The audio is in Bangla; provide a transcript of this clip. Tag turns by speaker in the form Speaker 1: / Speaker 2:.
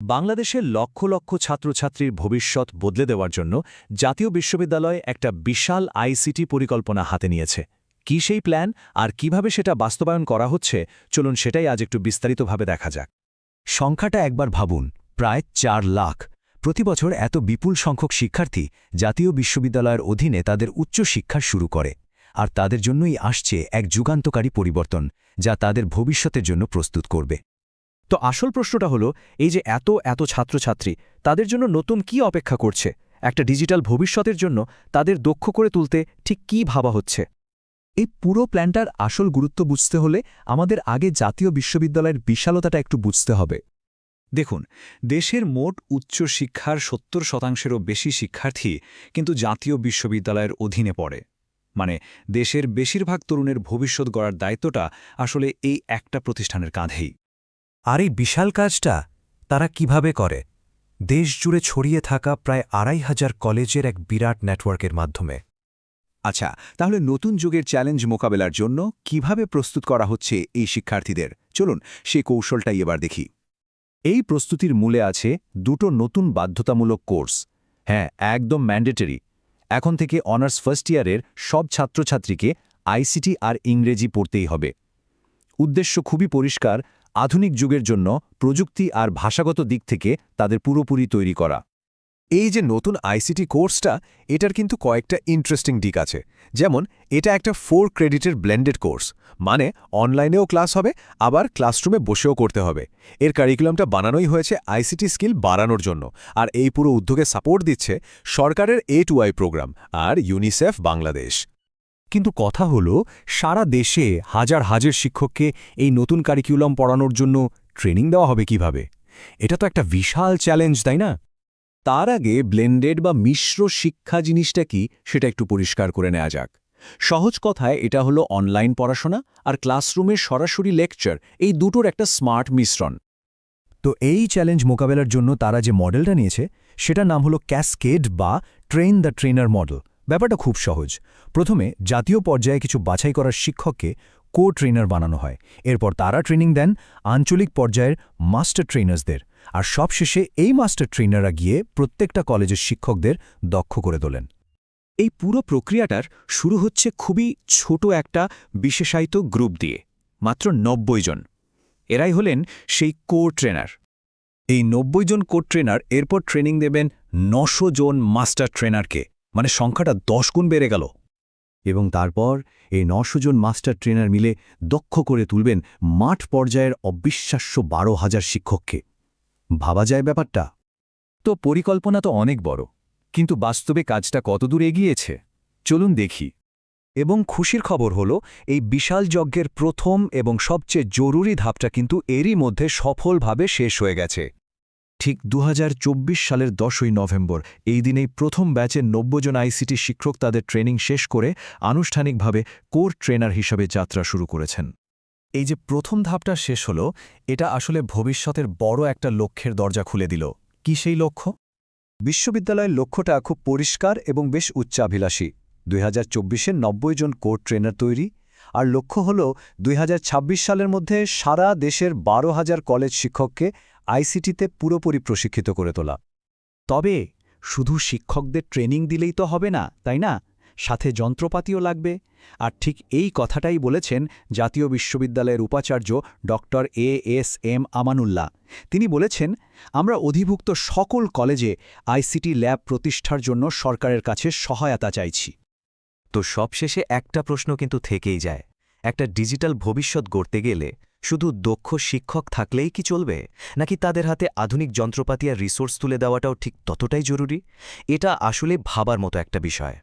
Speaker 1: বাংলাদেশের লক্ষ লক্ষ ছাত্রছাত্রীর ভবিষ্যৎ বদলে দেওয়ার জন্য জাতীয় বিশ্ববিদ্যালয় একটা বিশাল আইসিটি পরিকল্পনা হাতে নিয়েছে। কি সেই প্ল্যান আর কীভাবে সেটা বাস্তবায়ন করা হচ্ছে, চলুন সেটাই আজ একটু বিস্তারিতভাবে দেখা যাক। সংখ্যাটা একবার ভাবুন, প্রায় চার লাখ। প্রতি বছর এত বিপুল সংখ্যক শিক্ষার্থী জাতীয় বিশ্ববিদ্যালয়ের অধীনে তাদের উচ্চ শিক্ষা শুরু করে, আর তাদের জন্যই আসছে এক যুগান্তকারী পরিবর্তন যা তাদের ভবিষ্যতের জন্য প্রস্তুত করবে।
Speaker 2: তো আসল প্রশ্নটা হলো, এই যে এত এত ছাত্রছাত্রী, তাদের জন্য নতুন কি অপেক্ষা করছে? একটা ডিজিটাল ভবিষ্যতের জন্য তাদের দক্ষ করে তুলতে ঠিক কি ভাবা হচ্ছে?
Speaker 3: এই পুরো প্ল্যানটার আসল গুরুত্ব বুঝতে হলে আমাদের আগে জাতীয় বিশ্ববিদ্যালয়ের বিশালতাটা একটু বুঝতে হবে।
Speaker 1: দেখুন, দেশের মোট উচ্চশিক্ষার সত্তর শতাংশেরও বেশি শিক্ষার্থী কিন্তু জাতীয় বিশ্ববিদ্যালয়ের অধীনে পড়ে। মানে দেশের বেশিরভাগ তরুণের ভবিষ্যৎ গড়ার দায়িত্বটা আসলে এই একটা প্রতিষ্ঠানের কাঁধেই।
Speaker 3: আর এই বিশাল কাজটা তারা কীভাবে করে? দেশ জুড়ে ছড়িয়ে থাকা প্রায় আড়াই হাজার কলেজের এক বিরাট নেটওয়ার্কের মাধ্যমে।
Speaker 4: আচ্ছা তাহলে নতুন যুগের চ্যালেঞ্জ মোকাবেলার জন্য কীভাবে প্রস্তুত করা হচ্ছে এই শিক্ষার্থীদের? চলুন, সে কৌশলটাই এবার দেখি।
Speaker 1: এই প্রস্তুতির মূলে আছে দুটো নতুন বাধ্যতামূলক কোর্স। হ্যাঁ একদম ম্যান্ডেটরি। এখন থেকে অনার্স ফার্স্ট ইয়ারের সব ছাত্রছাত্রীকে আইসিটি আর ইংরেজি পড়তেই হবে। উদ্দেশ্য খুবই পরিষ্কার আধুনিক যুগের জন্য প্রযুক্তি আর ভাষাগত দিক থেকে তাদের পুরোপুরি তৈরি করা।
Speaker 4: এই যে নতুন আইসিটি কোর্সটা, এটার কিন্তু কয়েকটা ইন্টারেস্টিং দিক আছে। যেমন, এটা একটা ফোর ক্রেডিটের ব্লেন্ডেড কোর্স মানে অনলাইনেও ক্লাস হবে, আবার ক্লাসরুমে বসেও করতে হবে। এর কারিকুলামটা বানানোই হয়েছে আইসিটি স্কিল বাড়ানোর জন্য, আর এই পুরো উদ্যোগে সাপোর্ট দিচ্ছে সরকারের এ টু আই প্রোগ্রাম আর ইউনিসেফ বাংলাদেশ।
Speaker 3: কিন্তু কথা হলো, সারা দেশে হাজার হাজার শিক্ষককে এই নতুন কারিকুলাম পড়ানোর জন্য ট্রেনিং দেওয়া হবে কীভাবে? এটা তো একটা বিশাল চ্যালেঞ্জ তাই না?
Speaker 4: তার আগে ব্লেন্ডেড বা মিশ্র শিক্ষা জিনিসটা কি সেটা একটু পরিষ্কার করে নেওয়া যাক। সহজ কথায় এটা হলো অনলাইন পড়াশোনা আর ক্লাসরুমের সরাসরি লেকচার এই দুটোর একটা স্মার্ট মিশ্রণ।
Speaker 3: তো এই চ্যালেঞ্জ মোকাবেলার জন্য তারা যে মডেলটা নিয়েছে, সেটার নাম হলো ক্যাসকেড বা ট্রেন দ্য ট্রেনার মডেল ব্যাপারটা খুব সহজ। প্রথমে জাতীয় পর্যায়ে কিছু বাছাই করার শিক্ষককে কো ট্রেনার বানানো হয়। এরপর তারা ট্রেনিং দেন আঞ্চলিক পর্যায়ের মাস্টার ট্রেনার্সদের আর সবশেষে এই মাস্টার ট্রেনাররা গিয়ে প্রত্যেকটা কলেজের শিক্ষকদের দক্ষ করে তোলেন।
Speaker 2: এই পুরো প্রক্রিয়াটার শুরু হচ্ছে খুবই ছোট একটা বিশেষায়িত গ্রুপ দিয়ে, মাত্র নব্বই জন। এরাই হলেন সেই কো ট্রেনার
Speaker 1: এই নব্বই জন কো ট্রেনার এরপর ট্রেনিং দেবেন নশো জন মাস্টার ট্রেনারকে মানে সংখ্যাটা দশ গুণ বেড়ে গেল। এবং তারপর এই নশো জন মাস্টার ট্রেনার মিলে দক্ষ করে তুলবেন মাঠ পর্যায়ের অবিশ্বাস্য বারো হাজার শিক্ষককে। ভাবা যায় ব্যাপারটা? তো পরিকল্পনা তো অনেক বড়, কিন্তু বাস্তবে কাজটা কতদূর এগিয়েছে? চলুন দেখি। এবং খুশির খবর হল, এই বিশাল যজ্ঞের প্রথম এবং সবচেয়ে জরুরি ধাপটা কিন্তু এরই মধ্যে সফলভাবে শেষ হয়ে গেছে। ঠিক দু হাজার চব্বিশ সালের দশই নভেম্বর, এই দিনেই প্রথম ব্যাচের নব্বই জন আইসিটি শিক্ষক তাদের ট্রেনিং শেষ করে আনুষ্ঠানিকভাবে কোর ট্রেনার হিসাবে যাত্রা শুরু করেছেন। এই যে প্রথম ধাপটা শেষ হল, এটা আসলে ভবিষ্যতের বড় একটা লক্ষ্যের দরজা খুলে দিল। কি সেই লক্ষ্য? বিশ্ববিদ্যালয়ের লক্ষ্যটা খুব পরিষ্কার এবং বেশ উচ্চাভিলাষী। দুই হাজার চব্বিশের নব্বই জন কোর ট্রেনার তৈরি, আর লক্ষ্য হল দুই হাজার ছাব্বিশ সালের মধ্যে সারা দেশের বারো হাজার কলেজ শিক্ষককে আইসিটিতে পুরোপুরি প্রশিক্ষিত করে তোলা। তবে শুধু শিক্ষকদের ট্রেনিং দিলেই তো হবে না, তাই না? সাথে যন্ত্রপাতিও লাগবে। আর ঠিক এই কথাটাই বলেছেন জাতীয় বিশ্ববিদ্যালয়ের উপাচার্য ড. A S M Amanullah. তিনি বলেছেন, আমরা অধিভুক্ত সকল কলেজে আইসিটি ল্যাব প্রতিষ্ঠার জন্য সরকারের কাছে সহায়তা চাইছি।
Speaker 5: তো সবশেষে একটা প্রশ্ন কিন্তু থেকেই যায়। একটা ডিজিটাল ভবিষ্যৎ গড়তে গেলে শুধু দক্ষ শিক্ষক থাকলেই কি চলবে? নাকি তাদের হাতে আধুনিক যন্ত্রপাতি আর রিসোর্স তুলে দেওয়াটাও ঠিক ততটাই জরুরি? এটা আসলে ভাবার মতো একটা বিষয়।